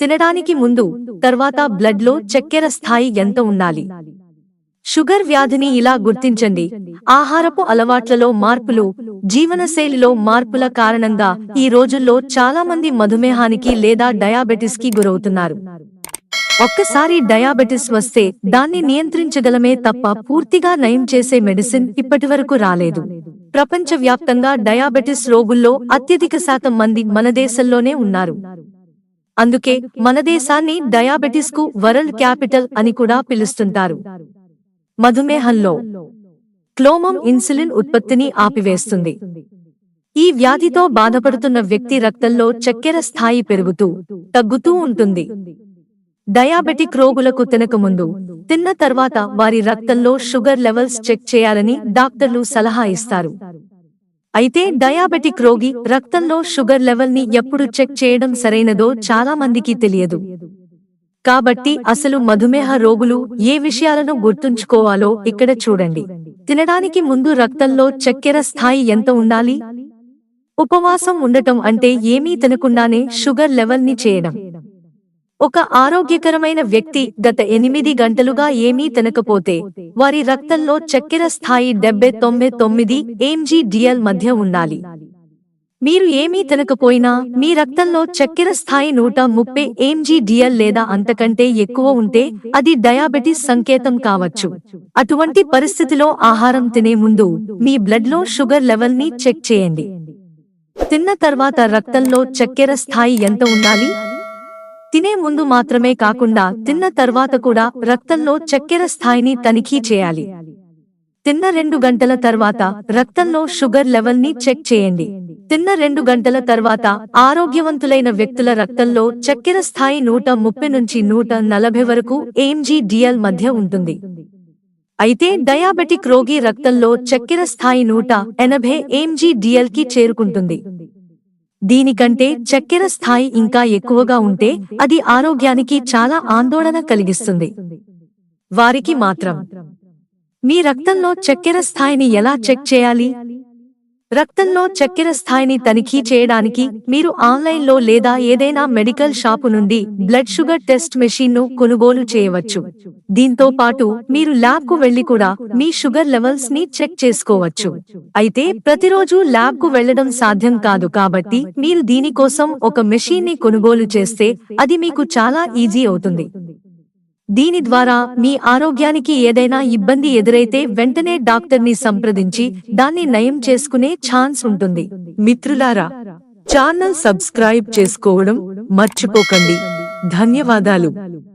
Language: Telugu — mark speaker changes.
Speaker 1: తినడానికి ముందు తర్వాత బ్లడ్లో చక్కెర స్థాయి ఎంత ఉండాలి? షుగర్ వ్యాధిని ఇలా గుర్తించండి. ఆహారపు అలవాట్లలో మార్పులు జీవనశైలిలో మార్పుల కారణంగా ఈ రోజుల్లో చాలా మంది మధుమేహానికి లేదా డయాబెటిస్కి గురవుతున్నారు. ఒక్కసారి డయాబెటిస్ వస్తే దాన్ని నియంత్రించగలమే తప్ప పూర్తిగా నయం చేసే మెడిసిన్ ఇప్పటివరకు రాలేదు. ప్రపంచవ్యాప్తంగా డయాబెటిస్ రోగుల్లో అత్యధిక శాతం మంది మన దేశంలోనే ఉన్నారు. అందుకే మన దేశాన్ని డయాబెటిస్కు వరల్డ్ క్యాపిటల్ అని కూడా పిలుస్తుంటారు. మధుమేహంలో క్లోమం ఇన్సులిన్ ఉత్పత్తిని ఆపివేస్తుంది. ఈ వ్యాధితో బాధపడుతున్న వ్యక్తి రక్తంలో చక్కెర స్థాయి పెరుగుతూ తగ్గుతూ ఉంటుంది. డయాబెటిక్ రోగులకు తినకముందు తిన్న తర్వాత వారి రక్తంలో షుగర్ లెవెల్స్ చెక్ చేయాలని డాక్టర్లు సలహా ఇస్తారు. అయితే డయాబెటిక్ రోగి రక్తంలో షుగర్ లెవెల్ని ఎప్పుడు చెక్ చేయడం సరైనదో చాలా మందికి తెలియదు. కాబట్టి అసలు మధుమేహ రోగులు ఏ విషయాలను గుర్తుంచుకోవాలో ఇక్కడ చూడండి. తినడానికి ముందు రక్తంలో చక్కెర స్థాయి ఎంత ఉండాలి? ఉపవాసం ఉండటం అంటే ఏమీ తినకుండానే షుగర్ లెవెల్ని చేయడం. ఒక ఆరోగ్యకరమైన వ్యక్తి గత ఎనిమిది గంటలుగా ఏమీ తినకపోతే వారి రక్తంలో చక్కెర స్థాయి డెబ్బై తొంభై తొమ్మిది ఎంజీడిఎల్ మధ్య ఉండాలి. మీరు ఏమీ తినకపోయినా మీ రక్తంలో చక్కెర స్థాయి నూట ముప్పై ఎంజీడిఎల్ లేదా అంతకంటే ఎక్కువ ఉంటే అది డయాబెటిస్ సంకేతం కావచ్చు. అటువంటి పరిస్థితిలో ఆహారం తినే ముందు మీ బ్లడ్లో షుగర్ లెవెల్ని చెక్ చేయండి. తిన్న తర్వాత రక్తంలో చక్కెర స్థాయి ఎంత ఉండాలి? తినే ముందు మాత్రమే కాకుండా తిన్న తర్వాత కూడా రక్తంలో చక్కెర స్థాయిని తనిఖీ చేయాలి. తిన్న రెండు గంటల తర్వాత రక్తంలో షుగర్ లెవెల్ని చెక్ చేయండి. తిన్న రెండు గంటల తర్వాత ఆరోగ్యవంతులైన వ్యక్తుల రక్తంలో చక్కెర స్థాయి నూట ముప్పై నుంచి నూట నలభై వరకు ఎంజీడిఎల్ మధ్య ఉంటుంది. అయితే డయాబెటిక్ రోగి రక్తంలో చక్కెర స్థాయి నూట ఎనభై ఎంజీడిఎల్కి చేరుకుంటుంది. దీనికంటే చక్కెర స్థాయి ఇంకా ఎక్కువగా ఉంటే అది ఆరోగ్యానికి చాలా ఆందోళన కలిగిస్తుంది. వారికి మాత్రం మీ రక్తంలో చక్కెర స్థాయిని ఎలా చెక్ చేయాలి? రక్తంలో చక్కెర స్థాయిని తనిఖీ చేయడానికి మీరు ఆన్లైన్లో లేదా ఏదైనా మెడికల్ షాపు నుండి బ్లడ్ షుగర్ టెస్ట్ మెషిన్ను కొనుగోలు చేయవచ్చు. దీంతో పాటు మీరు ల్యాబ్కు వెళ్ళి కూడా మీ షుగర్ లెవెల్స్ని చెక్ చేసుకోవచ్చు. అయితే ప్రతిరోజు ల్యాబ్కు వెళ్ళడం సాధ్యం కాదు కాబట్టి మీరు దీనికోసం ఒక మెషిన్ని కొనుగోలు చేస్తే అది మీకు చాలా ఈజీ అవుతుంది. దీని ద్వారా మీ ఆరోగ్యానికి ఏదైనా ఇబ్బంది ఎదురైతే వెంటనే డాక్టర్ని సంప్రదించి దాన్ని నయం చేసుకునే ఛాన్స్ ఉంటుంది. మిత్రులారా ఛానల్ సబ్స్క్రైబ్ చేసుకోవడం మర్చిపోకండి. ధన్యవాదాలు.